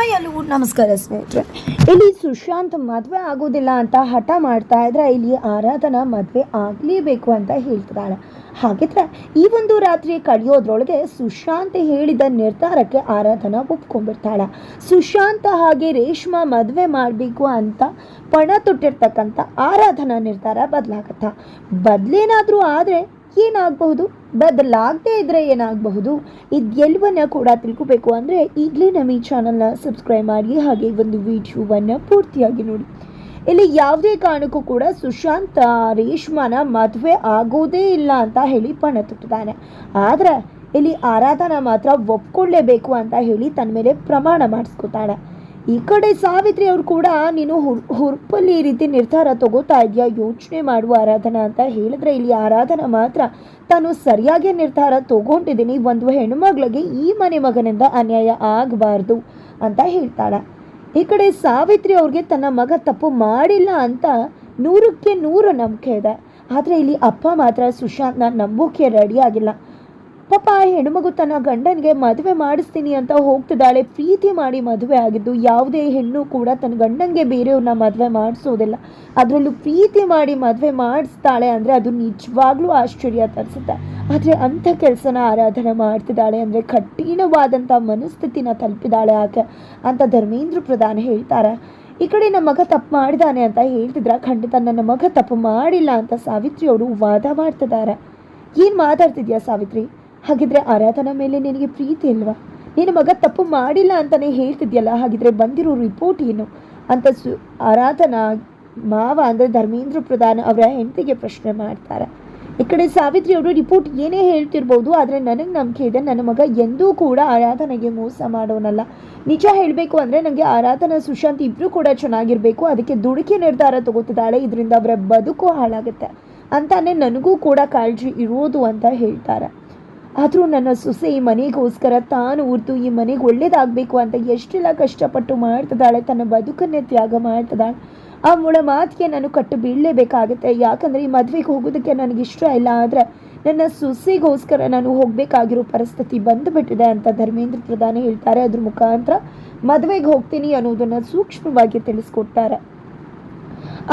Hi hello ನಮಸ್ಕಾರ ಸ್ನೇಹಿತರೆ. ಇಲ್ಲಿ ಸುಶಾಂತ್ ಮದುವೆ ಆಗೋದಿಲ್ಲ ಅಂತ ಹಠ ಮಾಡ್ತಾ ಇದ್ರೆ ಇಲ್ಲಿ ಆರಾಧನಾ ಮದುವೆ ಆಗಲೇಬೇಕು ಅಂತ ಹೇಳ್ತಿದ್ದಾಳೆ. ಹಾಗಿದ್ರೆ ಈ ಒಂದು ರಾತ್ರಿ ಕಳೆಯೋದ್ರೊಳಗೆ ಸುಶಾಂತ್ ಹೇಳಿದ ನಿರ್ಧಾರಕ್ಕೆ ಆರಾಧನಾ ಒಪ್ಕೊಂಡ್ಬಿಡ್ತಾಳೆ. ಸುಶಾಂತ್ ಹಾಗೆ ರೇಷ್ಮಾ ಮದುವೆ ಮಾಡಬೇಕು ಅಂತ ಪಣ ತೊಟ್ಟಿರ್ತಕ್ಕಂಥ ಆರಾಧನಾ ನಿರ್ಧಾರ ಬದಲಾಗತ್ತ? ಬದಲೇನಾದರೂ ಆದರೆ ಏನಾಗಬಹುದು? ಬದಲಾಗದೇ ಇದ್ದರೆ ಏನಾಗಬಹುದು? ಇದೆಲ್ಲವನ್ನ ಕೂಡ ತಿಳ್ಕೋಬೇಕು ಅಂದರೆ ಈಗಲೇ ನಮ್ಮ ಈ ಚಾನಲ್ನ ಸಬ್ಸ್ಕ್ರೈಬ್ ಮಾಡಿ ಹಾಗೆ ಒಂದು ವಿಡಿಯೋವನ್ನು ಪೂರ್ತಿಯಾಗಿ ನೋಡಿ. ಇಲ್ಲಿ ಯಾವುದೇ ಕಾರಣಕ್ಕೂ ಕೂಡ ಸುಶಾಂತ್ ರೇಷ್ಮಾನ ಮದುವೆ ಆಗೋದೇ ಇಲ್ಲ ಅಂತ ಹೇಳಿ ಪಣ ತೊಟ್ಟಿದ್ದಾನೆ. ಆದರೆ ಇಲ್ಲಿ ಆರಾಧನಾ ಮಾತ್ರ ಒಪ್ಕೊಳ್ಳೇಬೇಕು ಅಂತ ಹೇಳಿ ತನ್ನ ಮೇಲೆ ಪ್ರಮಾಣ ಮಾಡಿಸ್ಕೊತಾಳೆ. ಈ ಕಡೆ ಸಾವಿತ್ರಿ ಅವರು ಕೂಡ, ನೀನು ಹುರ್, ಹುರುಪಲ್ಲಿ ಈ ರೀತಿ ನಿರ್ಧಾರ ತಗೋತಾ ಇದೆಯಾ? ಯೋಚನೆ ಮಾಡುವ ಆರಾಧನಾ ಅಂತ ಹೇಳಿದ್ರೆ ಇಲ್ಲಿ ಆರಾಧನಾ ಮಾತ್ರ ತಾನು ಸರಿಯಾಗಿ ನಿರ್ಧಾರ ತಗೊಂಡಿದ್ದೀನಿ. ಒಂದು ಹೆಣ್ಮಗಳಿಗೆ ಈ ಮನೆ ಮಗನಿಂದ ಅನ್ಯಾಯ ಆಗಬಾರ್ದು ಅಂತ ಹೇಳ್ತಾಳೆ. ಈ ಕಡೆ ಸಾವಿತ್ರಿ ಅವ್ರಿಗೆ ತನ್ನ ಮಗ ತಪ್ಪು ಮಾಡಿಲ್ಲ ಅಂತ ನೂರಕ್ಕೆ ನೂರು ನಂಬಿಕೆ ಇದೆ. ಆದರೆ ಇಲ್ಲಿ ಅಪ್ಪ ಮಾತ್ರ ಸುಶಾಂತ್ನ ನಂಬೋಕೆ ರೆಡಿ ಆಗಿಲ್ಲ. ಪಾಪ ಆ ಹೆಣ್ಮಗು ತನ್ನ ಗಂಡನಿಗೆ ಮದುವೆ ಮಾಡಿಸ್ತೀನಿ ಅಂತ ಹೋಗ್ತಿದ್ದಾಳೆ. ಪ್ರೀತಿ ಮಾಡಿ ಮದುವೆ ಆಗಿದ್ದು ಯಾವುದೇ ಹೆಣ್ಣು ಕೂಡ ತನ್ನ ಗಂಡನಿಗೆ ಬೇರೆಯವ್ರನ್ನ ಮದುವೆ ಮಾಡಿಸೋದಿಲ್ಲ. ಅದರಲ್ಲೂ ಪ್ರೀತಿ ಮಾಡಿ ಮದುವೆ ಮಾಡಿಸ್ತಾಳೆ ಅಂದರೆ ಅದು ನಿಜವಾಗ್ಲೂ ಆಶ್ಚರ್ಯ ತರಿಸುತ್ತೆ. ಆದರೆ ಅಂಥ ಕೆಲಸನ ಆರಾಧನೆ ಮಾಡ್ತಿದ್ದಾಳೆ ಅಂದರೆ ಕಠಿಣವಾದಂಥ ಮನಸ್ಥಿತಿನ ತಲುಪಿದಾಳೆ ಆಕೆ ಅಂತ ಧರ್ಮೇಂದ್ರ ಪ್ರಧಾನ ಹೇಳ್ತಾರೆ. ಈ ಕಡೆ ನಮ್ಮ ಮಗ ತಪ್ಪು ಮಾಡಿದಾನೆ ಅಂತ ಹೇಳ್ತಿದ್ರ. ಖಂಡಿತ ನನ್ನ ಮಗ ತಪ್ಪು ಮಾಡಿಲ್ಲ ಅಂತ ಸಾವಿತ್ರಿ ಅವರು ವಾದ ಮಾಡ್ತಿದ್ದಾರೆ. ಏನು ಮಾತಾಡ್ತಿದ್ಯಾ ಸಾವಿತ್ರಿ? ಹಾಗಿದ್ರೆ ಆರಾಧನಾ ಮೇಲೆ ನಿನಗೆ ಪ್ರೀತಿ ಇಲ್ವಾ? ನಿನ್ನ ಮಗ ತಪ್ಪು ಮಾಡಿಲ್ಲ ಅಂತಾನೆ ಹೇಳ್ತಿದ್ಯಲ್ಲ, ಹಾಗಿದ್ರೆ ಬಂದಿರೋ ರಿಪೋರ್ಟ್ ಏನು? ಅಂತ ಸು ಆರಾಧನಾ ಮಾವ ಅಂದರೆ ಧರ್ಮೇಂದ್ರ ಪ್ರಧಾನ ಅವರ ಹೆಂಡತಿಗೆ ಪ್ರಶ್ನೆ ಮಾಡ್ತಾರೆ. ಈ ಕಡೆ ಸಾವಿತ್ರಿ ಅವರು ರಿಪೋರ್ಟ್ ಏನೇ ಹೇಳ್ತಿರ್ಬೋದು, ಆದರೆ ನನಗೆ ನಂಬಿಕೆ ಇದೆ, ನನ್ನ ಮಗ ಎಂದೂ ಕೂಡ ಆರಾಧನೆಗೆ ಮೋಸ ಮಾಡೋನಲ್ಲ. ನಿಜ ಹೇಳಬೇಕು ಅಂದರೆ ನನಗೆ ಆರಾಧನಾ, ಸುಶಾಂತ್ ಇಬ್ಬರು ಕೂಡ ಚೆನ್ನಾಗಿರಬೇಕು, ಅದಕ್ಕೆ ದುಡುಕಿ ನಿರ್ಧಾರ ತಗೋತಿದ್ದಾಳೆ, ಇದರಿಂದ ಅವರ ಬದುಕು ಹಾಳಾಗುತ್ತೆ ಅಂತಾನೆ ನನಗೂ ಕೂಡ ಕಾಳಜಿ ಇರೋದು ಅಂತ ಹೇಳ್ತಾರೆ. ಆದರೂ ನನ್ನ ಸೊಸೆ ಈ ಮನೆಗೋಸ್ಕರ ತಾನು ಉರ್ದು ಈ ಮನೆಗೆ ಒಳ್ಳೇದಾಗಬೇಕು ಅಂತ ಎಷ್ಟೆಲ್ಲ ಕಷ್ಟಪಟ್ಟು ಮಾಡ್ತಿದ್ದಾಳೆ, ತನ್ನ ಬದುಕನ್ನೇ ತ್ಯಾಗ ಮಾಡ್ತದಾಳೆ ಆ ಮೂಳ ಮಾತಿಗೆ ನಾನು ಕಟ್ಟು ಬೀಳಲೇಬೇಕಾಗುತ್ತೆ. ಯಾಕಂದರೆ ಈ ಮದುವೆಗೆ ಹೋಗೋದಕ್ಕೆ ನನಗೆ ಇಷ್ಟ ಇಲ್ಲ, ಆದರೆ ನನ್ನ ಸೊಸೆಗೋಸ್ಕರ ನಾನು ಹೋಗಬೇಕಾಗಿರೋ ಪರಿಸ್ಥಿತಿ ಬಂದುಬಿಟ್ಟಿದೆ ಅಂತ ಧರ್ಮೇಂದ್ರ ಪ್ರಧಾನಿ ಹೇಳ್ತಾರೆ. ಅದ್ರ ಮುಖಾಂತರ ಮದುವೆಗೆ ಹೋಗ್ತೀನಿ ಅನ್ನೋದನ್ನು ಸೂಕ್ಷ್ಮವಾಗಿ ತಿಳಿಸ್ಕೊಡ್ತಾರೆ.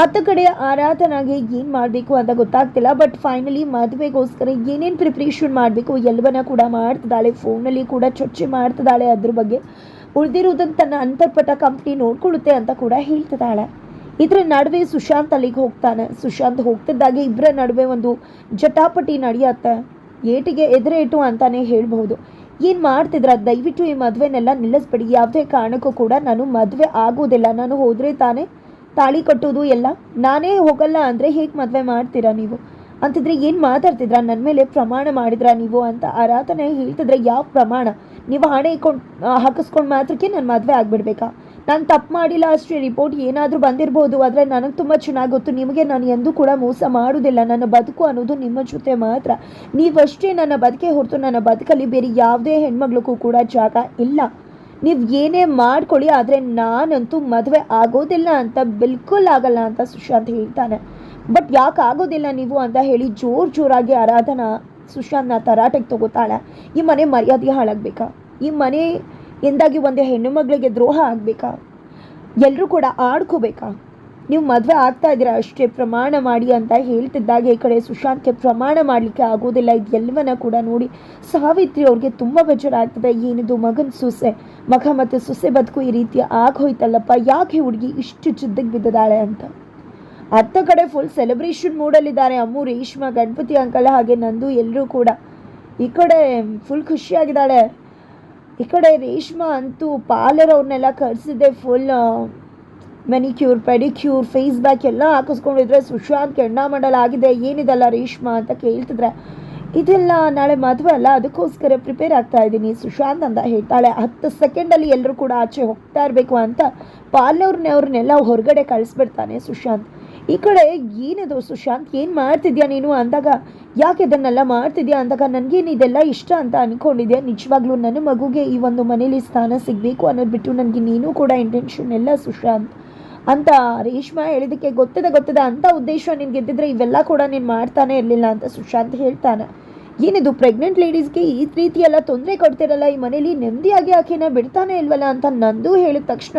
ಅತ್ತ ಕಡೆ ಆರಾಧನಾಗೆ ಏನು ಮಾಡಬೇಕು ಅಂತ ಗೊತ್ತಾಗ್ತಿಲ್ಲ ಬಟ್ ಫೈನಲಿ ಮದುವೆಗೋಸ್ಕರ ಏನೇನು ಪ್ರಿಪ್ರೇಷನ್ ಮಾಡಬೇಕು ಎಲ್ಲವನ್ನ ಕೂಡ ಮಾಡ್ತಿದ್ದಾಳೆ ಫೋನಲ್ಲಿ ಕೂಡ ಚರ್ಚೆ ಮಾಡ್ತಿದ್ದಾಳೆ, ಅದ್ರ ಬಗ್ಗೆ ಉಳಿದಿರುವುದನ್ನು ತನ್ನ ಅಂತರ್ಪಟ ಕಂಪ್ನಿ ನೋಡ್ಕೊಳ್ಳುತ್ತೆ ಅಂತ ಕೂಡ ಹೇಳ್ತಿದ್ದಾಳೆ. ಇದರ ನಡುವೆ ಸುಶಾಂತ್ ಅಲ್ಲಿಗೆ ಹೋಗ್ತಾನೆ. ಸುಶಾಂತ್ ಹೋಗ್ತಿದ್ದಾಗೆ ಇಬ್ಬರ ನಡುವೆ ಒಂದು ಜಟಾಪಟಿ ನಡೆಯುತ್ತೆ. ಏಟಿಗೆ ಎದುರೇಟು ಅಂತಾನೆ ಹೇಳ್ಬಹುದು. ಏನು ಮಾಡ್ತಿದ್ರ? ದಯವಿಟ್ಟು ಈ ಮದುವೆನೆಲ್ಲ ನಿಲ್ಲಿಸ್ಬೇಡಿ. ಯಾವುದೇ ಕಾರಣಕ್ಕೂ ಕೂಡ ನಾನು ಮದುವೆ ಆಗೋದಿಲ್ಲ. ನಾನು ಹೋದರೆ ತಾನೇ ತಾಳಿ ಕಟ್ಟೋದು ಎಲ್ಲ? ನಾನೇ ಹೋಗಲ್ಲ ಅಂದರೆ ಹೇಗೆ ಮದುವೆ ಮಾಡ್ತೀರಾ ನೀವು? ಅಂತಿದ್ರೆ ಏನು ಮಾತಾಡ್ತಿದ್ರ? ನನ್ನ ಮೇಲೆ ಪ್ರಮಾಣ ಮಾಡಿದ್ರಾ ನೀವು ಅಂತ ಆರಾಧನೆ ಹೇಳ್ತಿದ್ರೆ ಯಾವ ಪ್ರಮಾಣ? ನೀವು ಹಣೆ ಇಕ್ಕೊಂಡು ಹಾಕಿಸ್ಕೊಂಡು ಮಾತ್ರಕ್ಕೆ ನಾನು ಮದುವೆ ಆಗಿಬಿಡ್ಬೇಕಾ? ನಾನು ತಪ್ಪು ಮಾಡಿಲ್ಲ ಅಷ್ಟೇ, ರಿಪೋರ್ಟ್ ಏನಾದರೂ ಬಂದಿರ್ಬೋದು, ಆದರೆ ನನಗೆ ತುಂಬ ಚೆನ್ನಾಗಿ ಗೊತ್ತು, ನಿಮಗೆ ನಾನು ಎಂದೂ ಕೂಡ ಮೋಸ ಮಾಡೋದಿಲ್ಲ. ನನ್ನ ಬದುಕು ಅನ್ನೋದು ನಿಮ್ಮ ಜೊತೆ ಮಾತ್ರ. ನೀವಷ್ಟೇ ನನ್ನ ಬದುಕೆ ಹೊರತು, ನನ್ನ ಬದುಕಲ್ಲಿ ಬೇರೆ ಯಾವುದೇ ಹೆಣ್ಮಗ್ಳಿಗೂ ಕೂಡ ಜಾಗ ಇಲ್ಲ. ನೀವು ಏನೇ ಮಾಡ್ಕೊಳ್ಳಿ, ಆದರೆ ನಾನಂತೂ ಮದುವೆ ಆಗೋದಿಲ್ಲ ಅಂತ, ಬಿಲ್ಕುಲ್ ಆಗಲ್ಲ ಅಂತ ಸುಶಾಂತ್ ಹೇಳ್ತಾನೆ. ಬಟ್ ಯಾಕೆ ಆಗೋದಿಲ್ಲ ನೀವು ಅಂತ ಹೇಳಿ ಜೋರು ಜೋರಾಗಿ ಆರಾಧನಾ ಸುಶಾಂತ್ನ ತರಾಟೆಗೆ ತಗೋತಾಳೆ. ಈ ಮನೆ ಮರ್ಯಾದೆ ಹಾಳಾಗಬೇಕಾ? ಈ ಮನೆ ಎಂದಾಗಿ ಒಂದು ಹೆಣ್ಣು ಮಗಳಿಗೆ ದ್ರೋಹ ಆಗಬೇಕಾ? ಎಲ್ಲರೂ ಕೂಡ ಆಡ್ಕೋಬೇಕಾ? ನೀವು ಮದುವೆ ಆಗ್ತಾ ಇದ್ದೀರಾ? ಅಷ್ಟೇ ಪ್ರಮಾಣ ಮಾಡಿ ಅಂತ ಹೇಳ್ತಿದ್ದಾಗ ಈ ಕಡೆ ಸುಶಾಂತ್ಗೆ ಪ್ರಮಾಣ ಮಾಡಲಿಕ್ಕೆ ಆಗೋದಿಲ್ಲ ಇದೆಲ್ಲವನ್ನ ಕೂಡ ನೋಡಿ ಸಾವಿತ್ರಿ ಅವ್ರಿಗೆ ತುಂಬ ಬೇಜಾರಾಗ್ತದೆ. ಏನಿದು ಮಗನ ಸೊಸೆ? ಮಗ ಮತ್ತು ಸೊಸೆ ಬದುಕು ಈ ರೀತಿ ಆಗೋಯ್ತಲ್ಲಪ್ಪ. ಯಾಕೆ ಹುಡುಗಿ ಇಷ್ಟು ಚಿದ್ದಕ್ಕೆ ಬಿದ್ದಿದ್ದಾಳೆ ಅಂತ? ಅತ್ತ ಕಡೆ ಫುಲ್ ಸೆಲೆಬ್ರೇಷನ್ ಮೂಡಲ್ಲಿದ್ದಾರೆ ಅಮ್ಮು, ರೇಷ್ಮಾ, ಗಣಪತಿ, ಅಂಕಲ್ ಹಾಗೆ ನಂದು ಎಲ್ಲರೂ ಕೂಡ. ಈ ಕಡೆ ಫುಲ್ ಖುಷಿಯಾಗಿದ್ದಾಳೆ. ಈ ಕಡೆ ರೇಷ್ಮಾ ಅಂತೂ ಪಾರ್ಲರ್ ಅವ್ರನ್ನೆಲ್ಲ ಕರೆಸಿದೆ full manicure pedicure face pack ಎಲ್ಲ ಹಾಕಿಸ್ಕೊಂಡಿದ್ರೆ ಸುಶಾಂತ್ ಆಗಿದೆ. ಏನಿದಲ್ಲ ರೇಷ್ಮಾ ಅಂತ ಕೇಳ್ತಿದ್ರೆ, ಇದೆಲ್ಲ, ನಾಳೆ ಮದುವೆ ಅಲ್ಲ, ಅದಕ್ಕೋಸ್ಕರ ಪ್ರಿಪೇರ್ ಆಗ್ತಾ ಇದ್ದೀನಿ. ಸುಶಾಂತ್ ಅಂತ ಹೇಳ್ತಾಳೆ, ಹತ್ತು ಸೆಕೆಂಡಲ್ಲಿ ಎಲ್ಲರೂ ಕೂಡ ಆಚೆ ಹೋಗ್ತಾ ಇರಬೇಕು ಅಂತ ಪಾರ್ಲರ್ನವ್ರನ್ನೆಲ್ಲ ಹೊರಗಡೆ ಕಳಿಸ್ಬಿಡ್ತಾನೆ ಸುಶಾಂತ್. ಈ ಕಡೆ ಏನಿದು ಸುಶಾಂತ್, ಏನು ಮಾಡ್ತಿದ್ಯಾ ನೀನು ಅಂದಾಗ, ಯಾಕೆ ಇದನ್ನೆಲ್ಲ ಮಾಡ್ತಿದ್ಯಾ ಅಂದಾಗ, ನನಗೇನು ಇದೆಲ್ಲ ಇಷ್ಟ ಅಂತ ಅಂದ್ಕೊಂಡಿದ್ಯಾ ನಿಜವಾಗ್ಲೂ ನನ್ನ ಮಗುಗೆ ಈ ಒಂದು ಮನೇಲಿ ಸ್ಥಾನ ಸಿಗಬೇಕು ಅನ್ನೋದು ಬಿಟ್ಟು ನನಗೆ ನೀನು ಕೂಡ ಇಂಟೆನ್ಷನ್ ಎಲ್ಲ ಸುಶಾಂತ್. ಅಂತ ರೇಷ್ಮಾ ಹೇಳಿದಕ್ಕೆ ಗೊತ್ತಿದೆ ಗೊತ್ತಿದೆ ಅಂತ ಉದ್ದೇಶ ನಿನ್ಗೆ ಇದ್ದಿದ್ರೆ ಇವೆಲ್ಲ ಕೂಡ ನೀನು ಮಾಡ್ತಾನೆ ಇರಲಿಲ್ಲ ಅಂತ ಸುಶಾಂತ್ ಹೇಳ್ತಾನೆ. ಏನಿದು ಪ್ರೆಗ್ನೆಂಟ್ ಲೇಡೀಸ್ಗೆ ಈ ರೀತಿ ಎಲ್ಲ ತೊಂದರೆ ಕೊಡ್ತಿರಲ್ಲ, ಈ ಮನೇಲಿ ನೆಮ್ಮದಿಯಾಗಿ ಆಕೆನ ಬಿಡ್ತಾನೆ ಇಲ್ವಲ್ಲ ಅಂತ ನಂದು ಹೇಳಿದ ತಕ್ಷಣ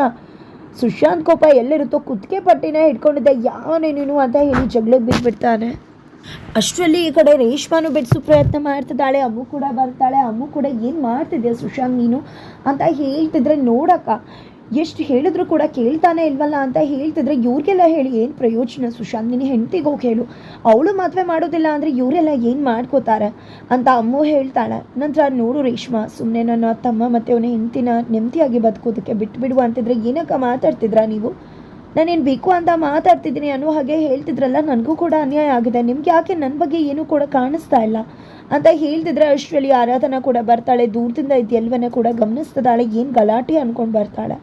ಸುಶಾಂತ್ ಕೋಪ ಎಲ್ಲಿರುತ್ತೋ ಕುತ್ತಿಗೆ ಪಟ್ಟಿನ ಹಿಡ್ಕೊಂಡಿದ್ದೆ, ಯಾವನೇ ನೀನು ಅಂತ ಹೇಳಿ ಜಗಳಕ್ಕೆ ಬಿದ್ದುಬಿಡ್ತಾನೆ ಅಷ್ಟರಲ್ಲಿ ಈ ಕಡೆ ರೇಷ್ಮಾನು ಬಿಡಿಸೋ ಪ್ರಯತ್ನ ಮಾಡ್ತಿದ್ದಾಳೆ, ಅಮ್ಮು ಕೂಡ ಬರ್ತಾಳೆ, ಅಮ್ಮು ಕೂಡ ಏನು ಮಾಡ್ತಿದ್ಯಾ ಸುಶಾಂತ್ ನೀನು ಅಂತ ಹೇಳ್ತಿದ್ರೆ ನೋಡಕ್ಕ ಎಷ್ಟು ಹೇಳಿದ್ರು ಕೂಡ ಕೇಳ್ತಾನೆ ಇಲ್ವಲ್ಲ ಅಂತ ಹೇಳ್ತಿದ್ರೆ ಇವ್ರಿಗೆಲ್ಲ ಹೇಳಿ ಏನು ಪ್ರಯೋಜನ? ಸುಶಾಂತ್, ನಿನ್ನ ಹೆಂಡ್ತಿಗೆ ಹೋಗಿ ಹೇಳು. ಅವಳು ಮದುವೆ ಮಾಡೋದಿಲ್ಲ ಅಂದರೆ ಇವರೆಲ್ಲ ಏನು ಮಾಡ್ಕೋತಾರೆ ಅಂತ ಅಮ್ಮು ಹೇಳ್ತಾಳೆ. ನಂತರ ನೋಡು ರೇಷ್ಮಾ ಸುಮ್ಮನೆ ನನ್ನ ತಮ್ಮ ಮತ್ತು ಅವನ ಹೆಂಡ್ತಿನ ನೆಮ್ಮದಿಯಾಗಿ ಬದುಕೋದಕ್ಕೆ ಬಿಟ್ಬಿಡುವ ಅಂತಿದ್ರೆ ಏನಕ್ಕ ಮಾತಾಡ್ತಿದ್ರಾ ನೀವು? ನಾನೇನು ಬೇಕು ಅಂತ ಮಾತಾಡ್ತಿದ್ದೀನಿ ಅನ್ನೋ ಹಾಗೆ ಹೇಳ್ತಿದ್ರಲ್ಲ, ನನಗೂ ಕೂಡ ಅನ್ಯಾಯ ಆಗಿದೆ. ನಿಮ್ಗೆ ಯಾಕೆ ನನ್ನ ಬಗ್ಗೆ ಏನೂ ಕೂಡ ಕಾಣಿಸ್ತಾ ಇಲ್ಲ ಅಂತ ಹೇಳ್ತಿದ್ರೆ ಅಷ್ಟರಲ್ಲಿ ಆರಾಧನಾ ಕೂಡ ಬರ್ತಾಳೆ. ದೂರದಿಂದ ಇದು ಕೂಡ ಗಮನಿಸ್ತದಾಳೆ ಏನು ಗಲಾಟೆ ಅಂದ್ಕೊಂಡು ಬರ್ತಾಳೆ.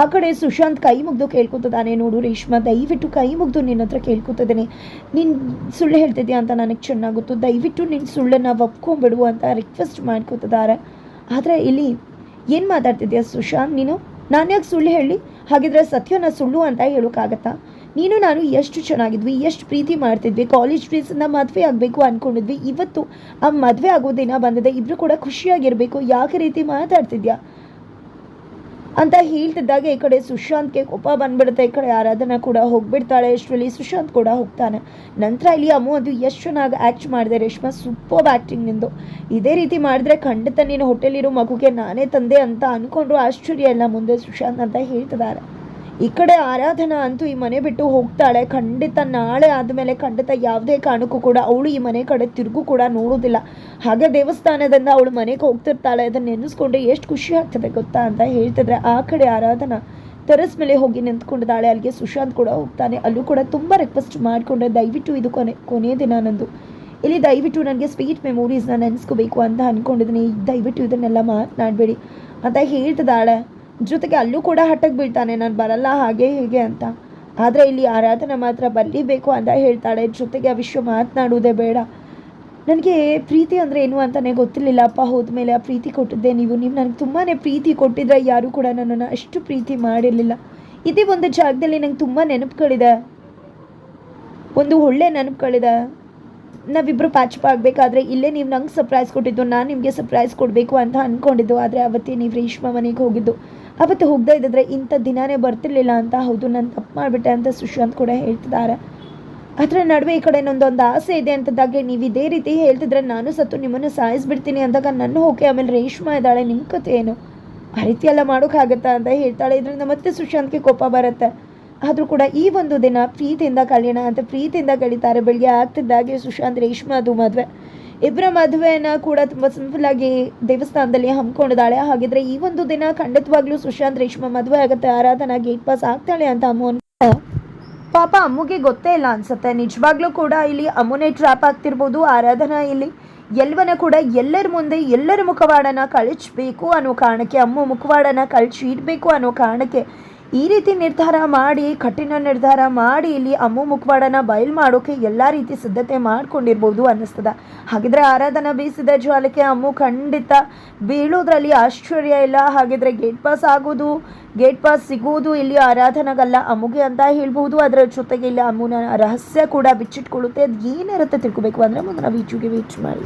ಆ ಕಡೆ ಸುಶಾಂತ್ ಕೈ ಮುಗ್ದು ಕೇಳ್ಕೊತದಾನೆ ನೋಡು ರೇಷ್ಮಾ, ದಯವಿಟ್ಟು ಕೈ ಮುಗ್ದು ನಿನ್ನ ಹತ್ರ ಕೇಳ್ಕೊತಿದ್ದೀನಿ. ನೀನು ಸುಳ್ಳು ಹೇಳ್ತಿದ್ಯಾ ಅಂತ ನನಗೆ ಚೆನ್ನಾಗುತ್ತು ದಯವಿಟ್ಟು ನಿನ್ನ ಸುಳ್ಳನ್ನು ಒಪ್ಕೊಂಬಿಡು ಅಂತ ರಿಕ್ವೆಸ್ಟ್ ಮಾಡ್ಕೊತಿದ್ದಾರೆ. ಆದರೆ ಇಲ್ಲಿ ಏನು ಮಾತಾಡ್ತಿದ್ಯಾ ಸುಶಾಂತ್ ನೀನು? ನಾನು ಯಾಕೆ ಸುಳ್ಳು ಹೇಳಿ? ಹಾಗಿದ್ರೆ ಸತ್ಯನ ಸುಳ್ಳು ಅಂತ ಹೇಳೋಕ್ಕಾಗತ್ತಾ ನೀನು ನಾನು ಎಷ್ಟು ಚೆನ್ನಾಗಿದ್ವಿ, ಎಷ್ಟು ಪ್ರೀತಿ ಮಾಡ್ತಿದ್ವಿ ಕಾಲೇಜ್ ಡೇಸಿಂದ ಮದುವೆ ಆಗಬೇಕು ಅಂದ್ಕೊಂಡಿದ್ವಿ ಇವತ್ತು ಆ ಮದುವೆ ಆಗೋ ದಿನ ಬಂದಿದೆ ಇಬ್ಬರು ಕೂಡ ಖುಷಿಯಾಗಿರಬೇಕು. ಯಾಕೆ ರೀತಿ ಮಾತಾಡ್ತಿದ್ಯಾ? ಅಂತ ಹೇಳ್ತಿದ್ದಾಗ ಈ ಕಡೆ ಸುಶಾಂತ್ಗೆ ಕೋಪ ಬಂದ್ಬಿಡುತ್ತೆ. ಈ ಕಡೆ ಆರಾಧನಾ ಕೂಡ ಹೋಗ್ಬಿಡ್ತಾಳೆ. ಅಷ್ಟರಲ್ಲಿ ಸುಶಾಂತ್ ಕೂಡ ಹೋಗ್ತಾನೆ. ನಂತರ ಇಲ್ಲಿ ಅಮ್ಮು ಅದು ಎಷ್ಟು ಚೆನ್ನಾಗಿ ಆ್ಯಕ್ಟ್ ಮಾಡಿದೆ. ರೇಷ್ಮಾ ಸೂಪರ್ ಆ್ಯಕ್ಟಿಂಗ್ ನಿಂದು. ಇದೇ ರೀತಿ ಮಾಡಿದ್ರೆ ಖಂಡಿತ ನೀನು ಹೋಟೆಲಿರೋ ಮಗುಗೆ ನಾನೇ ತಂದೆ ಅಂತ ಅಂದ್ಕೊಂಡ್ರು ಆಶ್ಚರ್ಯ ಎಲ್ಲ ಮುಂದೆ ಸುಶಾಂತ್ ಅಂತ ಹೇಳ್ತಿದ್ದಾರೆ. ಈ ಕಡೆ ಆರಾಧನಾ ಅಂತೂ ಈ ಮನೆ ಬಿಟ್ಟು ಹೋಗ್ತಾಳೆ. ಖಂಡಿತ ನಾಳೆ ಆದಮೇಲೆ ಖಂಡಿತ ಯಾವುದೇ ಕಾರಣಕ್ಕೂ ಕೂಡ ಅವಳು ಈ ಮನೆ ಕಡೆ ತಿರುಗು ಕೂಡ ನೋಡೋದಿಲ್ಲ. ಹಾಗೆ ದೇವಸ್ಥಾನದಿಂದ ಅವಳು ಮನೆಗೆ ಹೋಗ್ತಿರ್ತಾಳೆ. ಅದನ್ನ ನೆನೆಸ್ಕೊಂಡ್ರೆ ಎಷ್ಟು ಖುಷಿ ಆಗ್ತದೆ ಗೊತ್ತಾ ಅಂತ ಹೇಳ್ತಿದ್ರೆ ಆ ಕಡೆ ಆರಾಧನಾ ತೆರಸ್ ಮೇಲೆ ಹೋಗಿ ನಿಂತ್ಕೊಂಡಿದ್ದಾಳೆ. ಅಲ್ಲಿಗೆ ಸುಶಾಂತ್ ಕೂಡ ಹೋಗ್ತಾನೆ. ಅಲ್ಲೂ ಕೂಡ ತುಂಬ ರಿಕ್ವೆಸ್ಟ್ ಮಾಡಿಕೊಂಡ್ರೆ ದಯವಿಟ್ಟು ಇದು ಕೊನೆ ಕೊನೆಯ ದಿನ ನಂದು. ಇಲ್ಲಿ ದಯವಿಟ್ಟು ನನಗೆ ಸ್ವೀಟ್ ಮೆಮೊರೀಸ್ನ ನೆನೆಸ್ಕೋಬೇಕು ಅಂತ ಅಂದ್ಕೊಂಡಿದ್ದೀನಿ ದಯವಿಟ್ಟು ಇದನ್ನೆಲ್ಲ ಮಾತನಾಡಬೇಡಿ ಅಂತ ಹೇಳ್ತಿದ್ದಾಳೆ. ಜೊತೆಗೆ ಅಲ್ಲೂ ಕೂಡ ಹಠಕ್ಕೆ ಬೀಳ್ತಾನೆ, ನಾನು ಬರಲ್ಲ, ಹಾಗೆ, ಹೀಗೆ ಅಂತ. ಆದರೆ ಇಲ್ಲಿ ಆರಾಧನೆ ಮಾತ್ರ ಬರಲೇಬೇಕು ಅಂತ ಹೇಳ್ತಾಳೆ. ಜೊತೆಗೆ ಆ ವಿಷಯ ಮಾತನಾಡುವುದೇ ಬೇಡ. ನನಗೆ ಪ್ರೀತಿ ಅಂದರೆ ಏನು ಅಂತಲೇ ಗೊತ್ತಿರಲಿಲ್ಲ. ಅಪ್ಪ ಹೋದ್ಮೇಲೆ ಆ ಪ್ರೀತಿ ಕೊಟ್ಟಿದ್ದೆ ನೀವು. ನೀವು ನನಗೆ ತುಂಬಾ ಪ್ರೀತಿ ಕೊಟ್ಟಿದ್ರೆ ಯಾರೂ ಕೂಡ ನನ್ನನ್ನು ಅಷ್ಟು ಪ್ರೀತಿ ಮಾಡಿರಲಿಲ್ಲ. ಇದೇ ಒಂದು ಜಾಗದಲ್ಲಿ ನಂಗೆ ತುಂಬ ನೆನಪುಗಳಿದೆ. ಒಂದು ಒಳ್ಳೆ ನೆನಪುಗಳಿದೆ. ನಾವಿಬ್ಬರು ಪ್ಯಾಚಪ್ ಆಗಬೇಕಾದ್ರೆ ಇಲ್ಲೇ ನೀವು ನಂಗೆ ಸರ್ಪ್ರೈಸ್ ಕೊಟ್ಟಿದ್ದು, ನಾನು ನಿಮಗೆ ಸರ್ಪ್ರೈಸ್ ಕೊಡಬೇಕು ಅಂತ ಅಂದ್ಕೊಂಡಿದ್ದು ಆದರೆ ಅವತ್ತೇ ನೀವು ರೇಷ್ಮಾ ಮನೆಗೆ ಹೋಗಿದ್ದು. ಅವತ್ತು ಹೋಗ್ದಿದ್ರೆ ಇದ್ದಿದ್ರೆ ಇಂಥ ದಿನಾನೇ ಬರ್ತಿರ್ಲಿಲ್ಲ ಅಂತ. ಹೌದು, ನಾನು ತಪ್ಪು ಮಾಡಿಬಿಟ್ಟೆ ಅಂತ ಸುಶಾಂತ್ ಕೂಡ ಹೇಳ್ತಿದ್ದಾರೆ. ಅದರ ನಡುವೆ ಈ ಕಡೆ ನನ್ನೊಂದು ಆಸೆ ಇದೆ ಅಂತದಾಗೆ ನೀವು ಇದೇ ರೀತಿ ಹೇಳ್ತಿದ್ರೆ ನಾನು ಸತ್ತು ನಿಮ್ಮನ್ನು ಸಾಯಿಸ್ಬಿಡ್ತೀನಿ ಅಂದಾಗ ನನ್ನ ಹೋಗಿ ಆಮೇಲೆ ರೇಷ್ಮಾ ಇದ್ದಾಳೆ ನಿಮ್ಮ ಕತೆ ಏನು? ಆ ರೀತಿ ಎಲ್ಲ ಮಾಡೋಕ್ಕಾಗತ್ತಾ ಅಂತ ಹೇಳ್ತಾಳೆ. ಇದರಿಂದ ಮತ್ತೆ ಸುಶಾಂತ್ಗೆ ಕೋಪ ಬರುತ್ತೆ. ಆದರೂ ಕೂಡ ಈ ಒಂದು ದಿನ ಪ್ರೀತಿಯಿಂದ ಕಳೆಯೋಣ ಅಂತ ಪ್ರೀತಿಯಿಂದ ಕಳೀತಾರೆ. ಬೆಳಿಗ್ಗೆ ಆಗ್ತಿದ್ದಾಗೆ ಸುಶಾಂತ್ ರೇಷ್ಮಾದು ಮದುವೆ. ಇಬ್ಬರ ಮದುವೆನ ಕೂಡ ತುಂಬ ಸಿಂಪಲ್ ಆಗಿ ದೇವಸ್ಥಾನದಲ್ಲಿ ಹಮ್ಮಿಕೊಂಡಿದ್ದಾಳೆ. ಹಾಗಿದ್ರೆ ಈ ಒಂದು ದಿನ ಖಂಡಿತವಾಗ್ಲೂ ಸುಶಾಂತ್, ರೇಷ್ಮಾ ಮದುವೆ ಆಗುತ್ತೆ. ಆರಾಧನಾ ಗೇಟ್ ಪಾಸ್ ಆಗ್ತಾಳೆ ಅಂತ ಅಮ್ಮು ಪಾಪ ಅಮ್ಮುಗೆ ಗೊತ್ತೇ ಇಲ್ಲ ಅನ್ಸುತ್ತೆ. ನಿಜವಾಗ್ಲೂ ಕೂಡ ಇಲ್ಲಿ ಅಮ್ಮನೇ ಟ್ರ್ಯಾಪ್ ಆಗ್ತಿರ್ಬೋದು. ಆರಾಧನಾ ಇಲ್ಲಿ ಎಲ್ವನ ಕೂಡ ಎಲ್ಲರ ಮುಂದೆ ಎಲ್ಲರ ಮುಖವಾಡನ ಕಳಚಬೇಕು ಅನ್ನೋ ಕಾರಣಕ್ಕೆ, ಅಮ್ಮ ಮುಖವಾಡನ ಕಳಚಿ ಇಡಬೇಕು ಅನ್ನೋ ಕಾರಣಕ್ಕೆ ಈ ರೀತಿ ನಿರ್ಧಾರ ಮಾಡಿ, ಕಠಿಣ ನಿರ್ಧಾರ ಮಾಡಿ ಇಲ್ಲಿ ಅಮ್ಮು ಮುಖವಾಡನ ಬಯಲು ಮಾಡೋಕೆ ಎಲ್ಲ ರೀತಿ ಸಿದ್ಧತೆ ಮಾಡ್ಕೊಂಡಿರ್ಬೋದು ಅನ್ನಿಸ್ತದ. ಹಾಗಿದ್ರೆ ಆರಾಧನ ಬೀಸಿದ ಜ್ವಾಲಕ್ಕೆ ಅಮ್ಮು ಖಂಡಿತ ಬೀಳೋದ್ರಲ್ಲಿ ಆಶ್ಚರ್ಯ ಇಲ್ಲ. ಹಾಗಿದ್ರೆ ಗೇಟ್ ಪಾಸ್ ಆಗೋದು ಗೇಟ್ ಪಾಸ್ ಸಿಗೋದು ಇಲ್ಲಿ ಆರಾಧನೆಗಲ್ಲ ಅಮ್ಮುಗೆ ಅಂತ ಹೇಳ್ಬೋದು ಅದರ ಜೊತೆಗೆ ಇಲ್ಲಿ ಅಮ್ಮನ ರಹಸ್ಯ ಕೂಡ ಬಿಚ್ಚಿಟ್ಕೊಳ್ಳುತ್ತೆ. ಅದು ಏನಿರುತ್ತೆ ತಿಳ್ಕೊಬೇಕು ಅಂದರೆ ಮುಂದಿನ ವೀಚುಗೆ ವೀಚ್ ಮಾಡಿ.